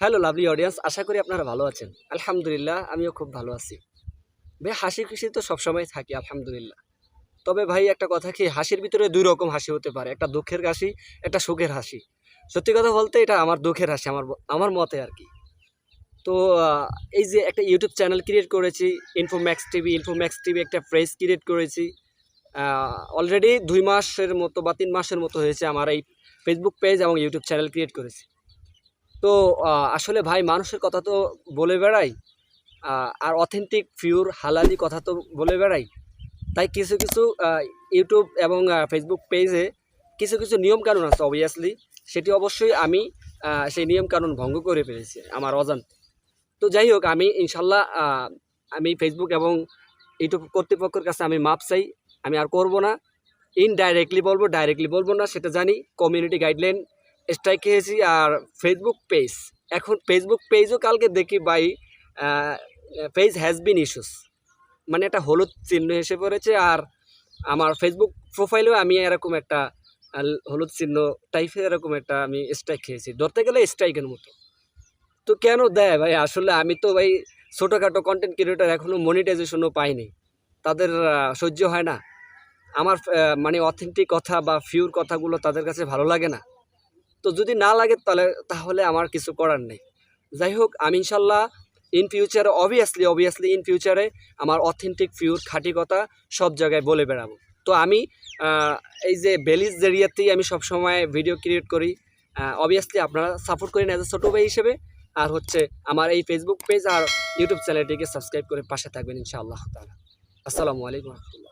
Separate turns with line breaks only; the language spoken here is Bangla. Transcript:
হ্যালো লাভলি অডিয়েন্স আশা করি আপনারা ভালো আছেন। আলহামদুলিল্লাহ, আমিও খুব ভালো আছি। ভাই হাসি খুশি তো সবসময় থাকি, আলহামদুলিল্লাহ। তবে ভাই, একটা কথা কি, হাসির ভিতরে দুই রকম হাসি হতে পারে। একটা দুঃখের হাসি, একটা সুখের হাসি। সত্যি কথা বলতে, এটা আমার দুঃখের হাসি, আমার আমার মতে আর কি। তো এই যে একটা ইউটিউব চ্যানেল ক্রিয়েট করেছি ইনফোম্যাক্স টিভি ইনফোম্যাক্স টিভি একটা ফ্রেজ ক্রিয়েট করেছি। অলরেডি দুই মাসের মতো বা তিন মাসের মতো হয়েছে আমার এই ফেসবুক পেজ এবং ইউটিউব চ্যানেল ক্রিয়েট করেছি। তো আসলে ভাই মানুষের কথা তো বলে বেড়াই আর অথেন্টিক পিওর হালালি কথা তো বলে বেড়াই। তাই কিছু কিছু ইউটিউব এবং ফেসবুক পেজে কিছু কিছু নিয়মকানুন আছে অবভিয়াসলি সেটি অবশ্যই আমি সেই নিয়মকানুন ভঙ্গ করে ফেলেছি, আমার অজান্তে। তো যাই হোক, আমি ইনশাল্লাহ আমি ফেসবুক এবং ইউটিউব কর্তৃপক্ষের কাছে আমি মাপ চাই, আমি আর করব না। ইনডাইরেক্টলি বলব ডাইরেক্টলি বলব না, সেটা জানি। কমিউনিটি গাইডলাইন স্ট্রাইক খেয়েছি আর ফেসবুক পেজ এখন ফেসবুক পেজও কালকে দেখি by page has been issues মানে একটা হলুদ চিহ্ন এসে পড়েছে আর আমার ফেসবুক প্রোফাইলেও আমি এরকম একটা হলুদ চিহ্ন টাইপের এরকম একটা আমি স্ট্রাইক খেয়েছি। ধরতে গেলে স্ট্রাইকের মতো। তো কেন দেয় ভাই? আসলে আমি তো ভাই ছোটোখাটো কন্টেন্ট ক্রিয়েটার এখনও মনিটাইজেশনও পাইনি। তাদের সহ্য হয় না। আমার মানে অথেন্টিক কথা বা ফিউর কথাগুলো তাদের কাছে ভালো লাগে না। তো যদি না লাগে তাহলে তাহলে আমার কিছু করার নেই। যাই হোক আমি ইনশাল্লাহ ইন ফিউচারে অবভিয়াসলি অবভিয়াসলি ইন ফিউচারে আমার অথেন্টিক ফিউর খাঁটি কথা সব জায়গায় বলে বেড়াবো। তো আমি এই যে বেলিজ জেরিয়াতেই আমি সবসময় ভিডিও ক্রিয়েট করি। অবভিয়াসলি আপনারা সাপোর্ট করেন অ্যাজ এ ছোটো ভাই হিসেবে। আর হচ্ছে আমার এই ফেসবুক পেজ আর ইউটিউব চ্যানেলটিকে সাবস্ক্রাইব করে পাশে থাকবেন ইনশাআল্লাহ তালা আসসালামু আলাইকুম রহমতুল্লাহ।